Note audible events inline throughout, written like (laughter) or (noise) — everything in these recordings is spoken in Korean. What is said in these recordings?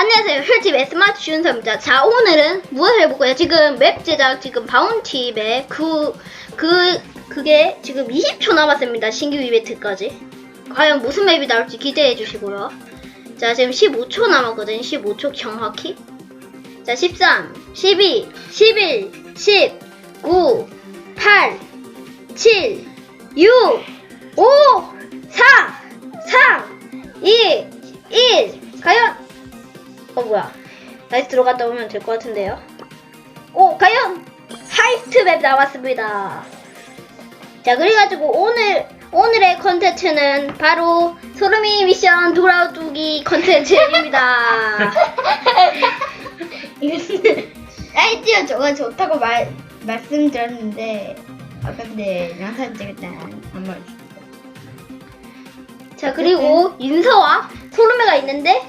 안녕하세요. 혈집의 스마트 주윤서입니다. 자, 오늘은 무엇을 해볼까요? 지금 맵 제작, 지금 바운티 맵, 그, 그, 그게 지금 20초 남았습니다. 신규 이벤트까지. 과연 무슨 맵이 나올지 기대해 주시고요. 자, 지금 15초 남았거든요. 15초 정확히. 자, 13, 12, 11, 10, 9, 8, 7, 6, 5, 4, 3, 2, 1. 과연 어 뭐야. 다시 들어갔다 오면 될 것 같은데요? 오 과연 하이스트 맵 나왔습니다. 자 그래가지고 오늘 오늘의 컨텐츠는 바로 소름이 미션 돌아오기 컨텐츠입니다. (laughs) 아이디어 저가 좋다고 말 말씀드렸는데 아 근데 영상 찍을 때안 말했어. 자 그리고 윤서와 소름이가 있는데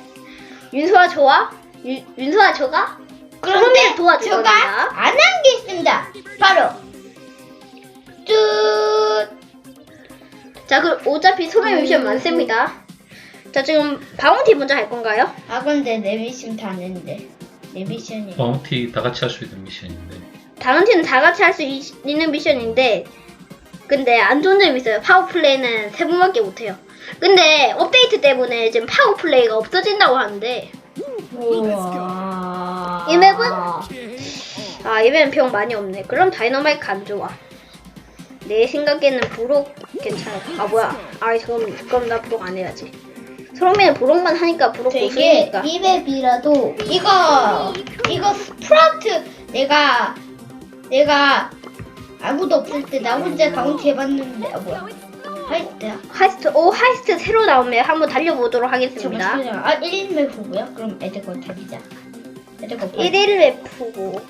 윤서와 저와 유- 윤서와 저가 소름이를 도와줄 제가 안 한 게 있습니다. 바로 뚜 자 그럼 어차피 소름이 미션 많습니다 자 지금 바운티 먼저 할 건가요? 아 근데 내 미션 다 했는데 내 미션이 바운티 다 같이 할 수 있는 미션인데 팀은 다 같이 할 수 있는 미션인데 근데 안 좋은 점이 있어요. 파워플레이는 세 분밖에 못해요. 근데 업데이트 때문에 지금 파워 플레이가 없어진다고 하는데 우와 이 맵은? 아 이번엔 병 많이 없네. 그럼 다이너마이크 안 좋아. 내 생각에는 브록 괜찮아. 아 뭐야? 아 그럼 그럼 나 브록 안 해야지. 소름이는 브록만 하니까 브록 되게 고수니까. 이 맵이라도 이거 이거 스프라우트 내가 내가 아무도 없을 때 나 혼자 바운티 해봤는데 아 뭐야 하이트야 하이스트 오 하이스트 새로 나오면 한번 달려보도록 하겠습니다. 아 1인 맵이고요 그럼 애들 거 달리자 애들 거 1일 F고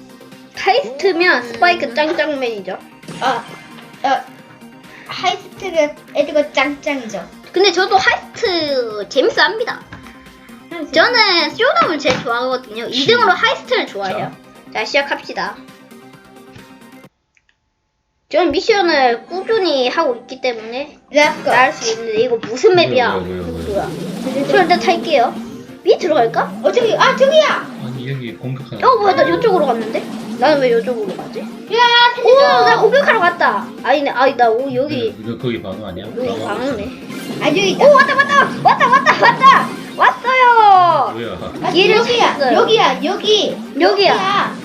하이스트면 스파이크 짱짱맨이죠. 아, 아 하이스트가 애들 거 짱짱이죠 근데 저도 하이스트 재밌어 합니다. 저는 쇼dom을 제일 좋아하거든요. 2등으로 하이스트를 좋아해요. 자, 시작합시다. 저는 미션을 꾸준히 하고 있기 때문에 나을 수 있는데 이거 무슨 맵이야? 뭐야, 뭐야, 뭐야, 뭐야? 저 일단 탈게요. 밑 들어갈까? 어 저기 아 저기야 아니 여기 공격하는 어 뭐야 나 이쪽으로 갔는데? 나는 왜 이쪽으로 가지? 야 오, 나 공격하러 갔다. 아니네, 아니 나 오, 여기 이거 거기 방어 아니야? 여기 방어 방어네. 아 저기 있다 오 왔다 왔다 왔다 왔다 왔다 왔어요. 뭐야 아, 길을 여기야 찾았어요. 여기야 여기 여기야.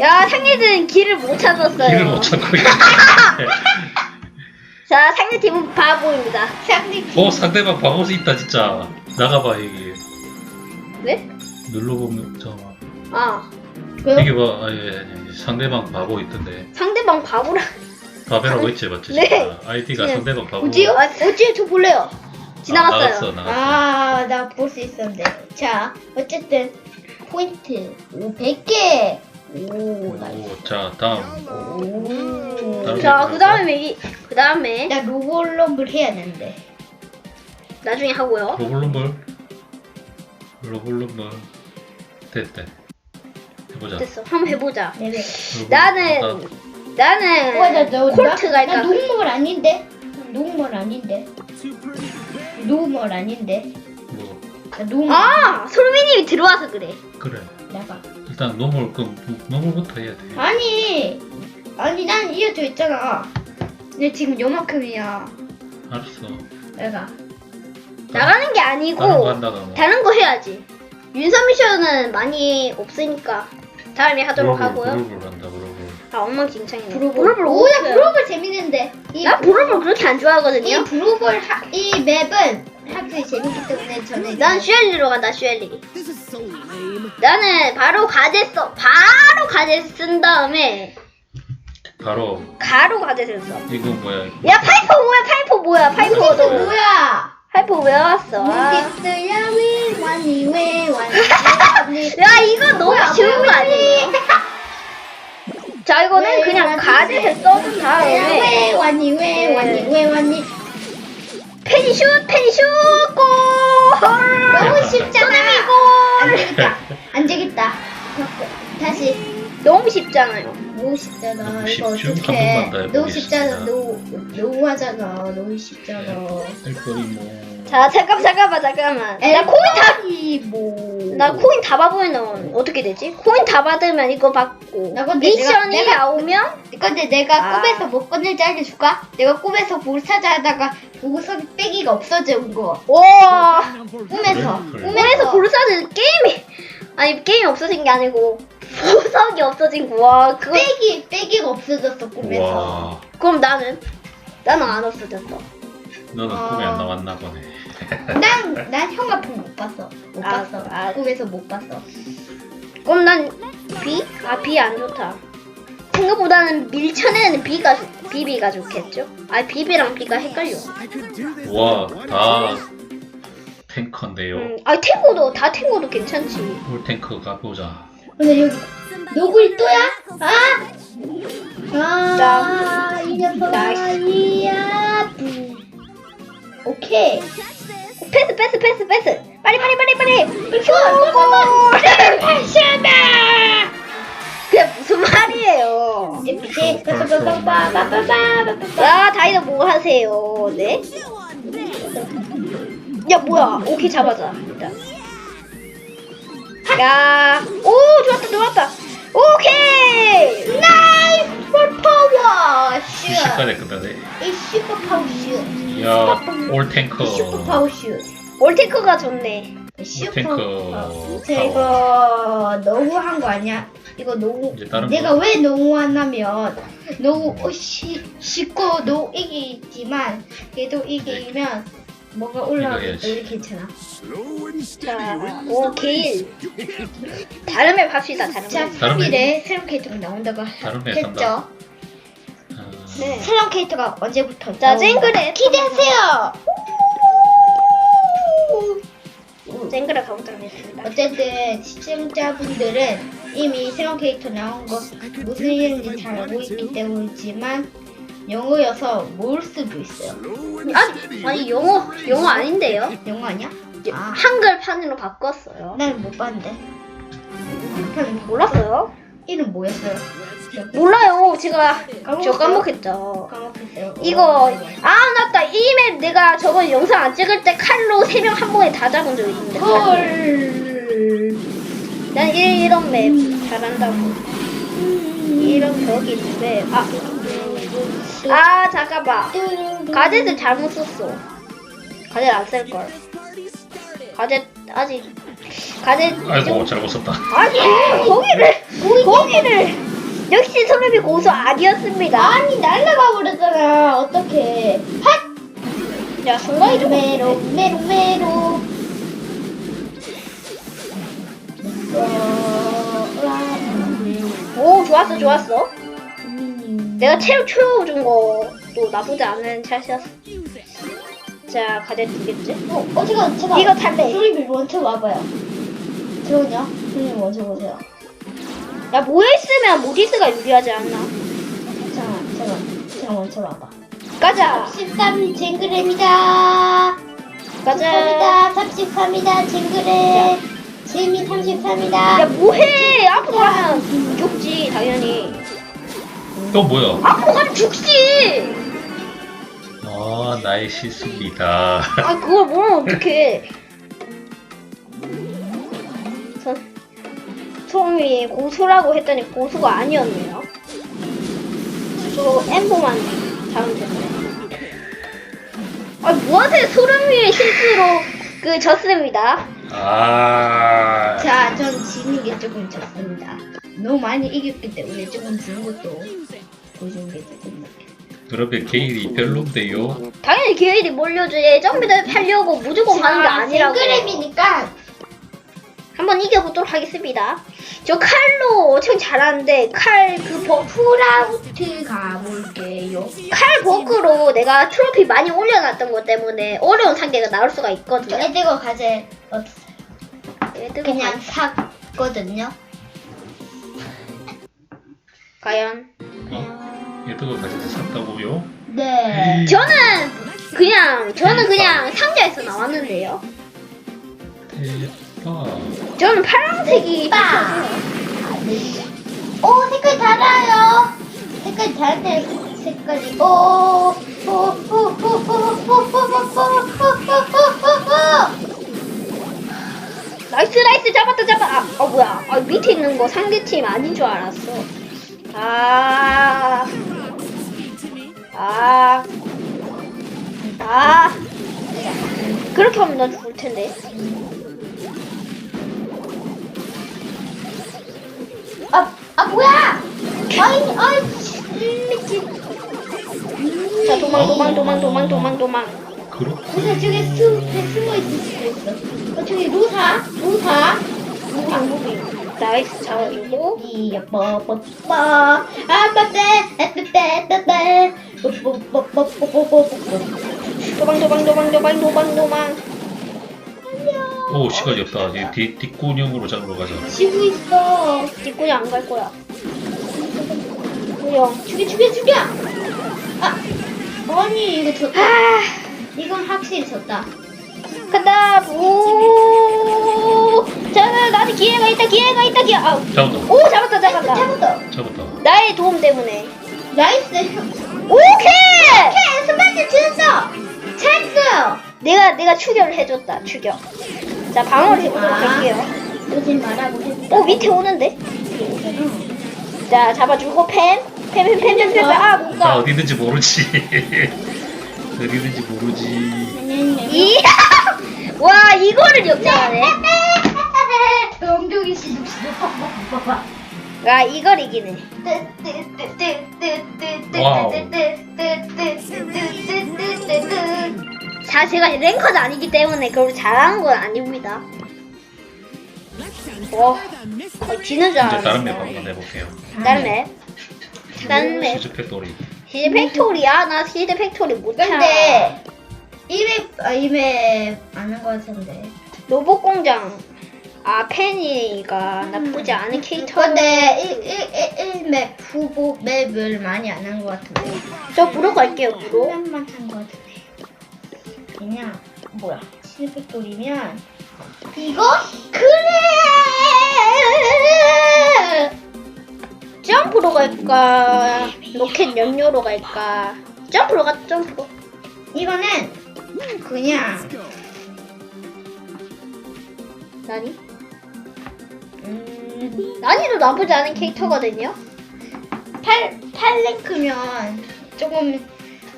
야 상대는 길을 못 찾았어요. 길을 못 찾고 있네 (laughs) 자 상대 팀은 바보입니다. 상대 어 상대방 방어수 있다 진짜 나가봐 여기 네? 눌러보면 잠깐만 아 왜요? 이게 봐 아니, 아니, 아니 상대방 바보 있던데 상대방 바보라. 바베라고 있지 맞지? 네. 아, 아이디가 네. 상대방 바보 어디요? 아, 어찌 저 볼래요? 지나갔어요. 아, 나갔어 나갔어 아 나 볼 수 있었는데 자 어쨌든 포인트 오 100개 오 나이스 오, 자 다음. 오. 다른 자 그 다음에 그 다음에 나 로볼럼을 해야 되는데 나중에 하고요. 로블럼블? 로블럼블. 됐대. 해보자. 됐어. 한번 해보자. 네네. 로블- 나는 나- 어, 나는 나, 나, 콜트 나, 갈까? 나 노멀 아닌데? 노멀 아닌데? 노멀 아닌데? 뭐? 나 노멀 아 소르미님이 들어와서 그래. 그래. 나가 일단 노멀 그 노멀부터 해야 돼. 아니 아니 난 이어져 있잖아. 근데 지금 요만큼이야. 알았어. 내가. 나가는 게 다른 거 아니고 한다가 뭐 다른 거 해야지. 윤서 미션은 많이 없으니까 다음에 하도록 하고요. 브로블 한다 브로블 아 엉망진창이네. 브로볼 브로볼 오야 없어요. 브로볼 재밌는데 이나 브로볼 그렇게 안 이 좋아하거든요. 브로볼 하, 이 맵은 확실히 재밌기 때문에 저는 난 슈엘리로 간다 슈엘리. 나는 바로 가제 써. 바로 가제 쓴 다음에 바로 가로 가제를 써. 이거 뭐야 야 파이퍼 뭐야 파이퍼 뭐야 파이퍼 이거 너 뭐야 파이퍼 왜 왔어? 아. 무기스야 왜 (laughs) 야 이거 너무 뭐야, 쉬운 거왜 아니에요? 자 이거는 왜 그냥? 가제를 써준 다음에 왜 왔니 왜 왔니 왜 왔니 패니슛 패니슛 골! 너무 쉽잖아 소름이 안 골! 되겠다 안 되겠다 다시 너무 쉽잖아요. 너무 쉽잖아 너무 이거 쉽죠? 어떡해 한 번만 더 너무 쉽잖아 해보겠습니다. 너무 너무 하잖아 너무 쉽잖아 할 거리 뭐 자 잠깐 잠깐만 잠깐만. 나 코인 다. 뭐. 나 코인 다 받으면 어떻게 되지? 코인 다 받으면 이거 받고 나 근데 미션이 내가- 내가- 나오면 근데 내가 아. 꿈에서 못 건널지 알려줄까? 내가 꿈에서 보사자 하다가 보석이 빼기가 없어진 거. 와 꿈에서. 그래? 꿈에서 볼사는 게임이 아니 게임이 없어진 게 아니고 보석이 없어진 거와 그거 빼기 빼기가 없어졌어 꿈에서. 와, 그럼 나는 나는 안 없어졌어. 너는 아. 꿈에 안 나왔나 보네. (laughs) 난, 난 형아품 못 봤어. 못 아, 봤어. 아. 꿈에서 못 봤어. 그럼 난 B? 아 B 안 좋다. 생각보다는 밀천에는 B가 좋- BB가 좋겠죠? 아 BB랑 B가 헷갈려. 와, 다 탱커인데요. 음, 아 탱고도 다 탱고도 괜찮지. 올 탱커 가보자. 근데 여기 노구리 또야? 아! 아, 나- 이 녀석 나이스. 아이야. 오케이. 패스 패스 패스 패스. 빨리 빨리 빨리 빨리. 슈퍼. 패션다. 그게 무슨 말이에요? 아 다이너 뭐 하세요? 네? 야 뭐야? 오케이 잡아자 일단. 야, 오 좋았다 좋았다. 오케이. 나이스. 슛. 20까지 끝나네. 이 슈퍼 파워 슛. 야, 올 탱커. 슈퍼 파워 슛. 올테크가 좋네. 슈퍼 탱커 파워. 저 이거 너무한 거 아니야? 이거 너무 이제 다른 내가 거. 왜 너무하냐면 너무 어, 시, 쉽고 너 이기지만 얘도 이기면 해야지. 우리 괜찮아 자, 오케이. 다른 맵 합시다 다른 자 맵. 다른 3일에 새로운 캐릭터가 나온다고 다른 맵 했죠 산다. 아, 네. 새로운 캐릭터가 언제부터 자, 나온다. 쨍그레 기대하세요 쨍그레 가보도록 하겠습니다. 어쨌든 시청자분들은 이미 새로운 캐릭터 나온 거 무슨 이름인지 잘 알고 있기 때문이지만 영어여서 모를 수도 있어요. 아니, 아니 영어 영어 아닌데요? 영어 아니야? 아, 한글판으로 바꿨어요. 난 못 봤는데. 판 몰랐어요? 이름 뭐였어요? 몰라요. 제가 저 까먹었어요? 까먹겠죠. 까먹었어요. 이거 아 맞다 이맵 내가 저번 영상 안 찍을 때 칼로 세 명 한 번에 다 잡은 적 있는데 헐. 난 이, 이런 맵 잘한다고 이런 벽이 있는데 아, 아 잠깐만 가젯을 잘못 썼어 가젯 안 쓸 걸 가젯 아직 가젯 아이고, 잘못 썼다. 아니 거기를 거기를 역시 소름이 고수 아니었습니다 아니 날라가 버렸잖아. 어떡해. 핫! 야 순간이 좀 메로 메로 메로. 오 좋았어 좋았어 음. 내가 체력 채워준 것도 나쁘지 않은 샷이었어 자 가젯 두겠지? 어, 어, 제가, 제가. 이거 탈래. 소리를 먼저 와봐요. 저는요? 소리 먼저 보세요. 야 모여있으면 모디스가 유리하지 않나 잠깐만, 잠깐만. 제가 먼저 와봐. 가자 13 징그레입니다. 가자 33이다, 33이다, 징그레. 재미 33이다. 야 뭐해 앞으로 가면 죽지 당연히 또 뭐야? 앞으로 가면 죽지 아, 나의 실수입니다. 아 그걸 모르면 어떡해 소음이 고수라고 했더니 고수가 아니었네요. 저 엠보만 잡으면 됐네 아 뭐하세요? 소름 위에 실수로 그 졌습니다. 아, 자, 전 지는 게 조금 좋습니다. 너무 많이 이겼기 때문에 조금 지는 것도 보여주는 게 조금. 그러면 게일이 별론데요. 당연히 계획이 몰려줘야 점비들 팔려고 무조건 가는 게 아니라고. 징그레이니까 한번 이겨보도록 하겠습니다 저 칼로 엄청 잘하는데 칼 그 버, 프라우트 가볼게요. 칼 버크로 내가 트로피 많이 올려놨던 것 때문에 어려운 상대가 나올 수가 저 있거든요. 애들거 가재 얘들 그냥 샀거든요. 과연 어? 얘도 같이 샀다고요? 네. 저는 그냥 저는 그냥 상자에서 나왔는데요. 대 박. 저는 파란색이 빵! 오, 색깔 달아요. 색깔 다를 때 색깔이, 오, 나이스 나이스 잡았다 잡아 아, 어 뭐야 아, 밑에 있는 거 상대팀 아닌 줄 알았어 아 아, 아, 그렇게 하면 나 죽을 텐데. 아, 아 뭐야? 아이, 아이, 미친. 자 도망 도망 도망 도망 도망 도망. 그렇군. 로사 저기 숨, 숨어 있을 수도 있어. 어, 저기 로사, 로사. 나이스 잡아주고. 도망 도망 도망 도망 도망 도망. 오 시간이 없다 이제 뒷, 뒷구녕으로 잡으러 가자 지고 있어. 뒷구이 안 갈 거야. 구형. 죽여, 죽여, 죽여. 아, 아니 이거 졌다. 아, 이건 확실히 졌다. 간다. 오. 자, 나한테 기회가 있다, 기회가 있다, 기회. 아, 잡았다 오, 잡았다, 잡았다. 잡았다. 잡았다 나의 도움 때문에. 나이스. 오케이! 오케이, 스파트 쳤어. 찼어요. 내가 내가 추격을 해줬다 추격 자 방어를 해보도록 아. 할게요. 오지 말라고 했다. 오 밑에 오는데? 자 잡아주고 펜 펜 펜 펜 펜펜펜. 아나 못가 어디 있는지 모르지. (laughs) 어디 있는지 모르지. 이야! 와 이거를 역전하네. 엉덩이 시룩시룩 와 이걸 이기네. 와우. 자 제가 랭커도 아니기 때문에 그걸 잘하는 건 아닙니다 와 거의 지는 줄 이제 다른 맵 한번 해볼게요 다른 맵 다른 맵 수즈 팩토리 시드 팩토리야? 나 시드 팩토리 못해. 근데 이맵 아 이맵 아는 거 같은데. 로봇 공장. 아 페니가 나쁘지 않은 캐릭터. 근데 이이이맵 후보 맵을 많이 안한거 같은데. 저 부러 갈게요 부러. 맵만 한거 같은데. 그냥 뭐야? 실백돌이면 이거 그래. 점프로 갈까? 로켓 연료로 갈까? 점프로 가 점프로. 이거는 그냥 나니? 음, 나니도 나쁘지 않은 캐릭터거든요. 8, 8랭크면 조금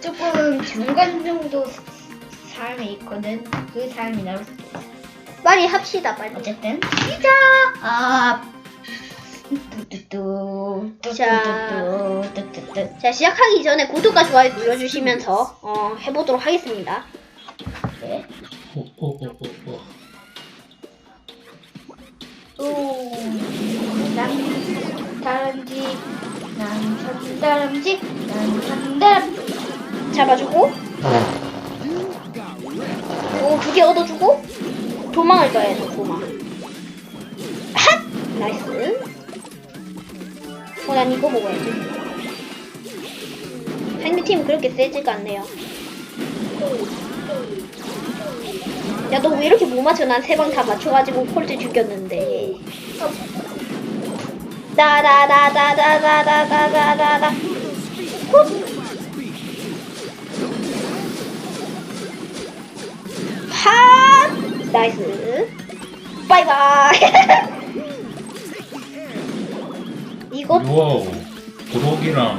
조금 중간 정도 사람이 있거든. 그 사람이 나올 수도 있어. 빨리 합시다 빨리. 어쨌든 시작. 아 뚜뚜뚜 자. 뚜뚜뚜 뚜뚜뚜 자 시작하기 전에 구독과 좋아요 눌러주시면서 어, 해보도록 하겠습니다. 네. 오오오오오 난 다람쥐 난 참다람쥐 난 참다람쥐 잡아주고. 오, 두 개 얻어주고. 도망을 가야죠, 도망. 핫! 나이스. 어, 난 이거 먹어야지. 상대팀 그렇게 세지가 않네요. 야, 너 왜 이렇게 못 맞춰? 난세방다 맞춰가지고 콜트 죽였는데. 다다다다다다다다다다. 훗! 나이스. 바이바이. (laughs) 이거 와우 도덕이랑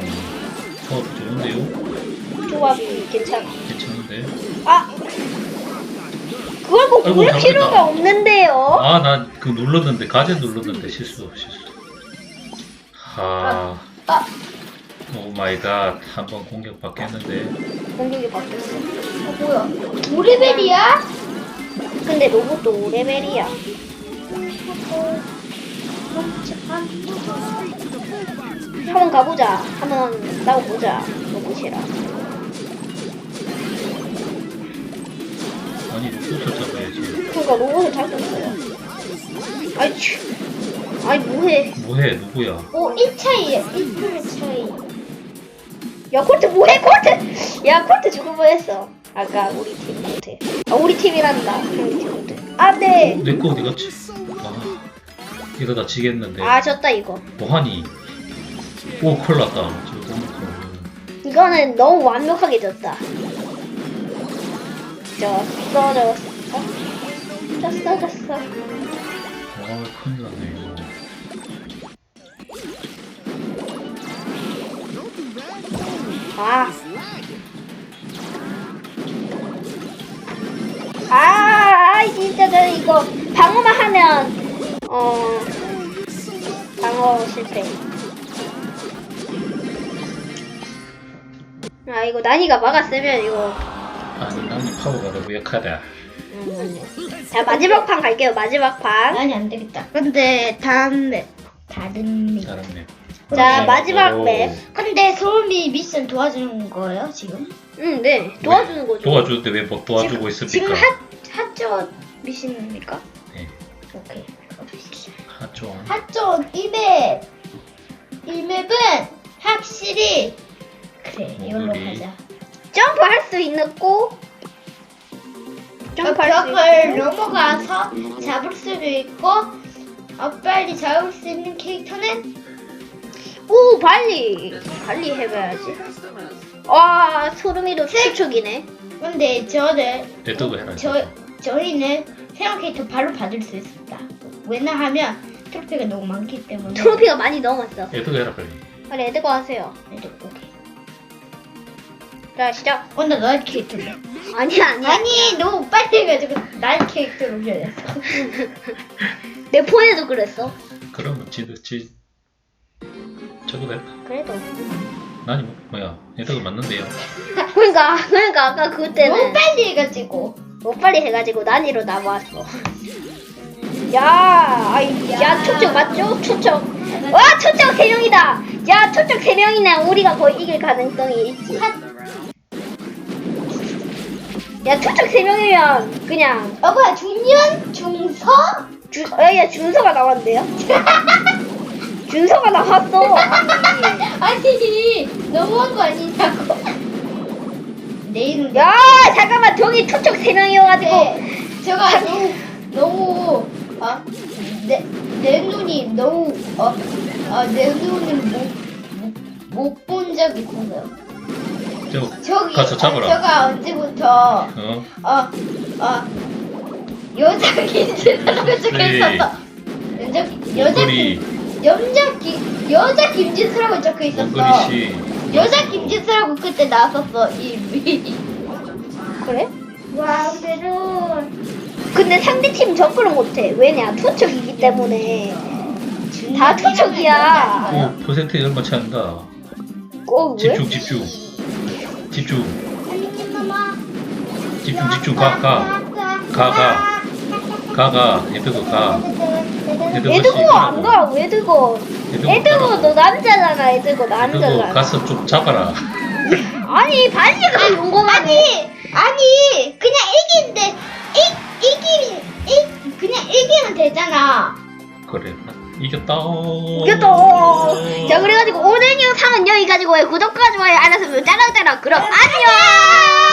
조합 좋은데요? 조합이 괜찮아. 괜찮은데? 아! 그걸 꼭 아이고, 잘못했다. 필요가 없는데요. 아 나 그 눌렀는데 가제 눌렀는데 실수 실수 하 아. 오 마이 갓 한번 공격 받겠는데 공격이 바뀌었어. 어 뭐야 5레벨이야? 근데 로봇도 5레벨이야. 한번 가보자. 한번 싸워보자. 로봇이랑. 아니 로봇을 잡아야지 그러니까 로봇을 잡고 있어요. 아이, 치. 아이, 뭐해. 뭐해 누구야 오 1차이야 1풀 차이 야, 콜트 뭐해, 콜트! 야, 콜트 죽을 뻔했어. 아까 우리 팀 콜트. 아, 우리 팀이란다. 우리 팀 콜트. 안 돼! 내 거 어디 갔지 아 이거 나 지겠는데 아, 졌다, 이거. 뭐하니 오콜 났다 음, 이거 이거는 너무 완벽하게 졌다. 졌어, 졌어. 졌어, 졌어. 아 큰일 났네 이거. 아. 아, 이거 방어만 하면 어 방어 실패. 아 이거 난이가 막았으면 이거 아니 나는 파워가 너무 약하다. 음, 자 마지막 판 갈게요 마지막 판. 아니 안 되겠다. 근데 다음 맵 다른 맵. 잘했네. 자 네. 마지막 오, 맵. 근데 소음이 미션 도와주는 거예요 지금? 음, 네 도와주는 거죠. 도와주는데 왜못 도와주고 지금, 있습니까? 지금 핫 핫존 미션입니까? 네. 오케이. 가봅시다. 하죠. 핫존 이맵 이 맵은 확실히 그래 이걸로 오늘이. 가자. 점프할 수 있고 점프할 수 벽을 넘어가서 잡을 수도 있고 어, 빨리 잡을 수 있는 캐릭터는 오 발리 발리 해봐야지 와 소름이도 추측이네 근데 저는 내떡을 해라. 저 저희는 새로운 캐릭터 바로 받을 수 있습니다. 왜냐하면 트로피가 너무 많기 때문에. 트로피가 많이 넘었어 내떡을 해라 빨리. 빨리 애들과 하세요 네, 오케이. 자 시작 어, 나 나의 캐릭터네. 아니야 아니야 아니 너무 빨리 해가지고 나의 캐릭터로 변했어. 내 폰에도 그랬어 그러면 지도 지 저거 됐다. 그래도 난이 뭐, 뭐야? 내떡을 맞는데요. 그러니까 그러니까 아까 너무 그때는 빨리 해가지고. 못 빨리 해가지고 난이로 남았어 야, 아이, 야, 초점 맞죠? 초점. 와, 초점 세 명이다. 야, 초점 세 명이네. 우리가 거의 이길 가능성이 있지. 야, 초점 세 명이면 그냥 어 뭐야 중년 중서? 주, 야, 야, 준서가 나왔는데요? 준서가 나왔어. 아니 너무한 거 아니냐고. 내일은 야, 잠깐만, 저기 초점 세 명이어가지고. 네, 제가 너무 너무 아, 내, 내 눈이 너무 어, 아, 내 눈이 못본 적이 있어요. 저 저기 가서 잡아라. 제가 언제부터 어? 어, 어, 여자 김진수라고 적혀 네. 있었어. 여자 여자 김 여자 김 여자 김진수라고 적혀 있었어. 원거리 씨. 여자 김진수라고 그때 나왔었어 이 그래? 와 오늘은 근데 상대팀 접근을 못해. 왜냐? 투척이기 때문에. 다 투척이야. 오 퍼센트 얼마 차인다. 어, 왜? 집중 집중 집중 집중 집중 가 가 가, 가. 가 가 얘들고 가. 얘들고 애드고 안 가. 왜 드고? 애드고 너 남자잖아. 애드고 남자잖아. 가서 좀 잡아라. 아니 발리가 용감하네. 아니 아니 그냥 이기는데 이 이기 이 그냥 이기면 되잖아. 그래 이겼다. 이겼다. 자 그래가지고 오늘 영상은 여기까지고요. 구독과 좋아요 알아서 짜랑짜랑 그럼 안녕.